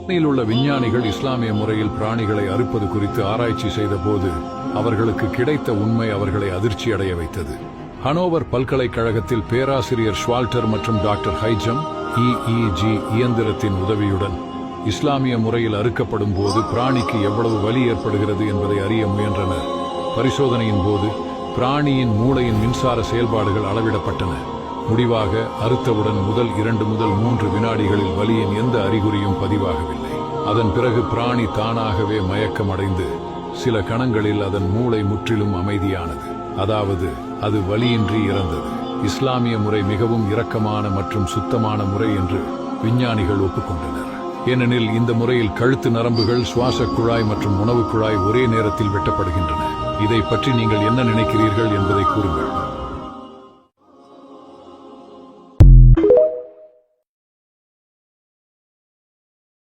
இஸ்ரேலில் உள்ள விஞ்ஞானிகள் இஸ்லாமிய முறையில் பிராணிகளை அறுப்பது குறித்து ஆராய்ச்சி செய்த போது அவர்களுக்கு கிடைத்த உண்மை அவர்களை அதிர்ச்சி அடைய வைத்தது. ஹனோவர் பல்கலைக்கழகத்தில் பேராசிரியர் ஷ்வால்டர் மற்றும் டாக்டர் ஹைஜம் இஇஜி இயந்திரத்தின் உதவியுடன் இஸ்லாமிய முறையில் அறுக்கப்படும் போது பிராணிக்கு எவ்வளவு வலி ஏற்படுகிறது என்பதை அறிய முயன்றனர். பரிசோதனையின் போது பிராணியின் மூளையின் மின்சார செயல்பாடுகள் அளவிடப்பட்டன. முடிவாக அறுத்தவுடன் முதல் இரண்டு முதல் மூன்று வினாடிகளில் வலியின் எந்த அறிகுறியும் பதிவாகவில்லை. அதன் பிறகு பிராணி தானாகவே மயக்கமடைந்து சில கணங்களில் அதன் மூளை முற்றிலும் அமைதியானது. அதாவது அது வலியின்றி இறந்தது. இஸ்லாமிய முறை மிகவும் இரக்கமான மற்றும் சுத்தமான முறை என்று விஞ்ஞானிகள் ஒப்புக்கொண்டனர். ஏனெனில் இந்த முறையில் கழுத்து நரம்புகள் சுவாச குழாய் மற்றும் உணவு குழாய் ஒரே நேரத்தில் வெட்டப்படுகின்றன. இதை பற்றி நீங்கள் என்ன நினைக்கிறீர்கள் என்பதை கூறுங்கள்.